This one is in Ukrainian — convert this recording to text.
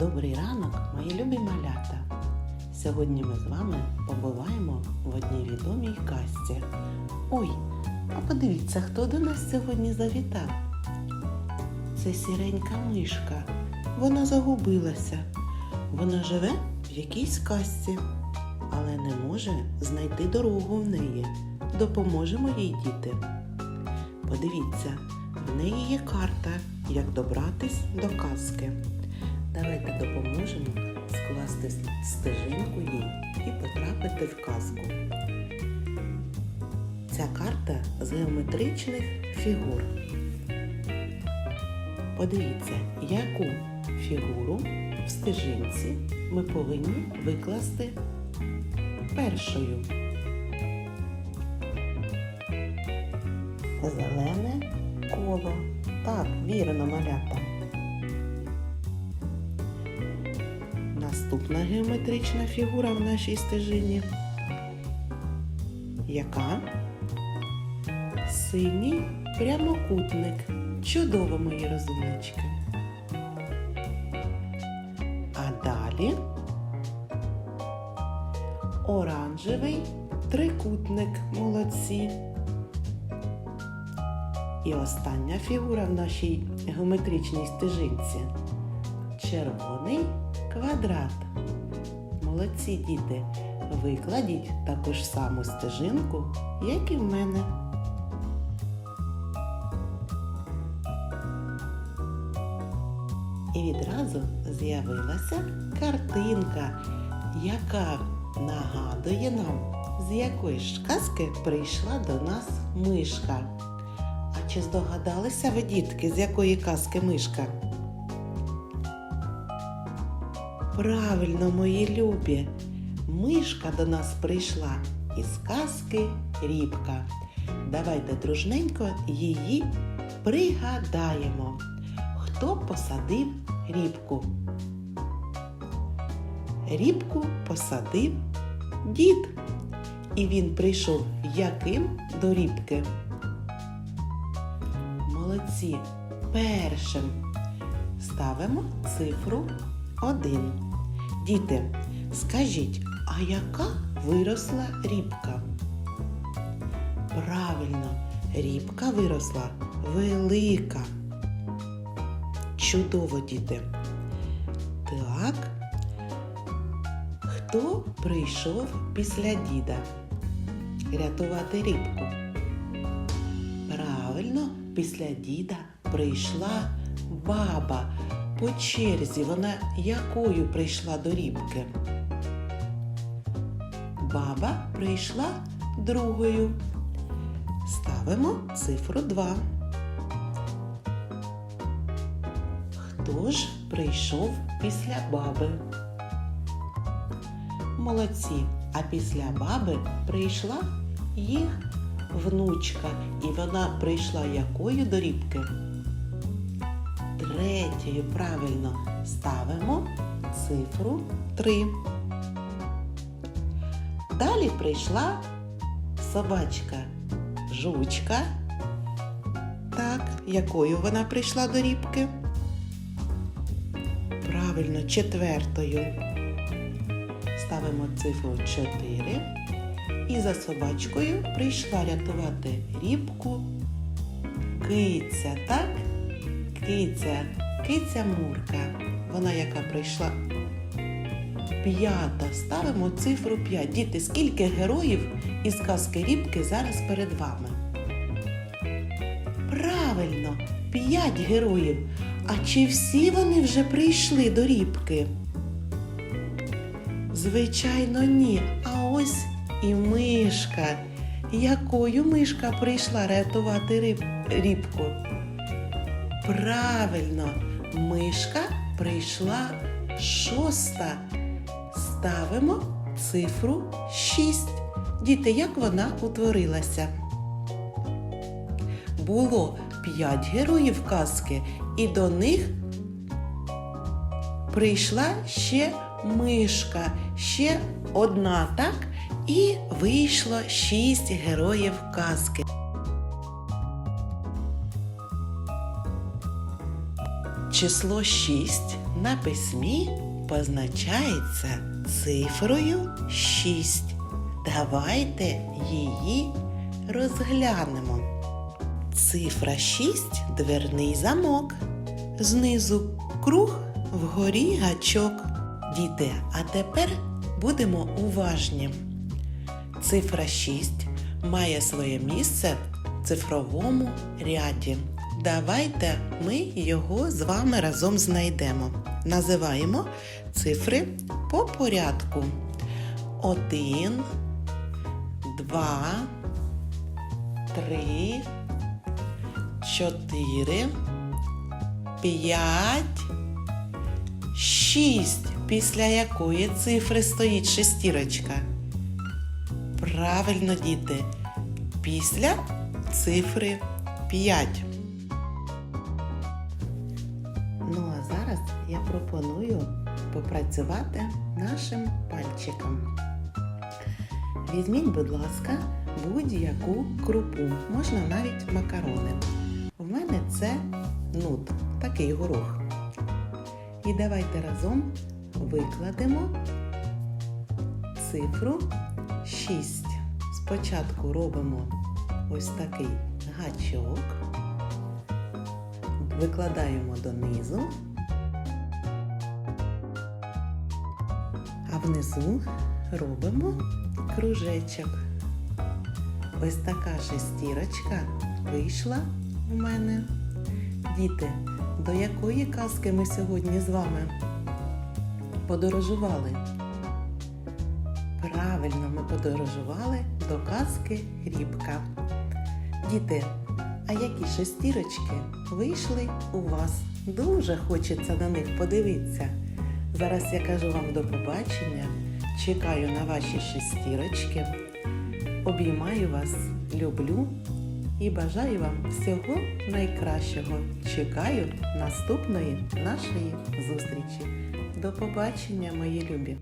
Добрий ранок, мої любі малята! Сьогодні ми з вами побуваємо в одній відомій казці. Ой, а подивіться, хто до нас сьогодні завітав. Це сіренька мишка. Вона загубилася. Вона живе в якійсь казці, але не може знайти дорогу в неї. Допоможемо їй діти. Подивіться, в неї є карта, як добратись до казки. Давайте допоможемо скласти стежинку їй і потрапити в казку. Ця карта з геометричних фігур. Подивіться, яку фігуру в стежинці ми повинні викласти першою. Зелене коло. Так, вірно, малята. Наступна геометрична фігура в нашій стежині. Яка? Синій прямокутник. Чудово, мої розумнички. А далі оранжевий трикутник. Молодці. І остання фігура в нашій геометричній стежинці. Червоний квадрат. Молодці діти. Викладіть таку ж саму стежинку, як і в мене. І відразу з'явилася картинка, яка нагадує нам, з якої ж казки прийшла до нас мишка. А чи здогадалися ви, дітки, з якої казки мишка? Правильно, мої любі, мишка до нас прийшла із казки Рібка. Давайте дружненько її пригадаємо. Хто посадив рібку? Рібку посадив дід. І він прийшов яким до рібки? Молодці. Першим ставимо цифру 1. Діти, скажіть, а яка виросла рібка? Правильно, рібка виросла велика. Чудово, діти. Так. Хто прийшов після діда рятувати рібку? Правильно, після діда прийшла баба. По черзі вона якою прийшла до рібки? Баба прийшла другою. Ставимо цифру 2. Хто ж прийшов після баби? Молодці. А після баби прийшла їх внучка. І вона прийшла якою до рібки? Третьою правильно ставимо цифру 3. Далі прийшла собачка жучка. Так, якою вона прийшла до рібки? Правильно, четвертою. Ставимо цифру 4. І за собачкою прийшла рятувати рібку киця, так? Киця, киця Мурка. Вона яка прийшла п'ята. Ставимо цифру 5. Діти, скільки героїв із казки Рібки зараз перед вами? Правильно, 5 героїв. А чи всі вони вже прийшли до Рібки? Звичайно, ні. А ось і мишка. Якою мишка прийшла рятувати риб... рібку? Правильно, мишка прийшла шоста. Ставимо цифру 6. Діти, як вона утворилася? було п'ять героїв казки, і до них прийшла ще мишка, ще одна, так? І вийшло шість героїв казки. Число 6 на письмі позначається цифрою 6. Давайте її розглянемо. Цифра 6 дверний замок. Знизу круг, вгорі гачок. Діти, а тепер будемо уважні. Цифра 6 має своє місце в цифровому ряді. Давайте ми його з вами разом знайдемо. Називаємо цифри по порядку. Один, два, три, чотири, п'ять, шість. Після якої цифри стоїть шестірочка? Правильно, діти. Після цифри 5. Ну а зараз я пропоную попрацювати нашим пальчиком. Візьміть, будь ласка, будь-яку крупу, можна навіть макарони. У мене це нут, такий горох. І давайте разом викладемо цифру 6. Спочатку робимо ось такий гачок, викладаємо донизу, а внизу робимо кружечок. Ось така шестірочка вийшла у мене. Діти, до якої казки ми сьогодні з вами подорожували? Правильно, ми подорожували до казки Рібка. Діти, а які шестірочки вийшли у вас? Дуже хочеться на них подивитися. Зараз я кажу вам до побачення. Чекаю на ваші шестірочки. Обіймаю вас, люблю і бажаю вам всього найкращого. Чекаю наступної нашої зустрічі. До побачення, мої любі!